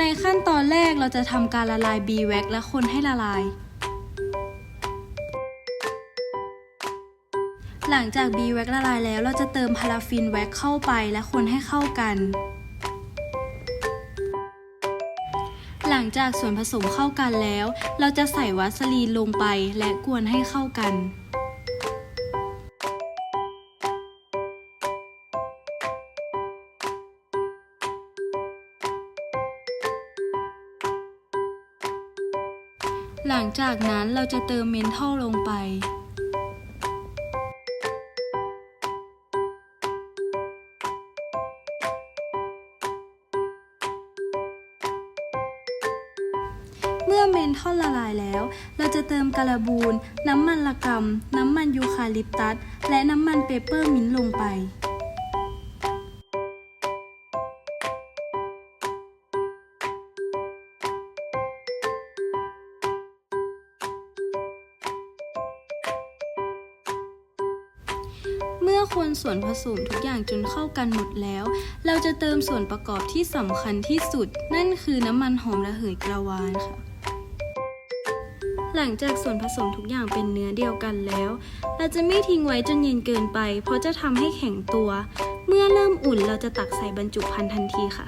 ในขั้นตอนแรกเราจะทำการละลาย b w a x และคนให้ละลาย หลังจาก b w a x ละลายแล้วเราจะเติมพาราฟินแว็กเข้าไปและคนให้เข้ากัน หลังจากส่วนผสมเข้ากันแล้ว เราจะใส่วัสลีนลงไปและกวนให้เข้ากัน หลังจากนั้นเราจะเติมเมนทอลลงไป เมื่อเมนทอลละลายแล้ว เราจะเติมการาบูน น้ำมันละกำน้ำมันยูคาลิปตัส และน้ำมันเปเปอร์มินต์ลงไป อคนส่วนผสมทุกอย่างจนเข้ากันหมดแล้ว เราจะเติมส่วนประกอบที่สำคัญที่สุด นั่นคือน้ำมันหอมระเหยกระวานค่ะ หลังจากส่วนผสมทุกอย่างเป็นเนื้อเดียวกันแล้ว เราจะไม่ทิ้งไว้จนเย็นเกินไป เพราะจะทำให้แข็งตัว เมื่อเริ่มอุ่นเราจะตักใส่บรรจุภัณฑ์ทันทีค่ะ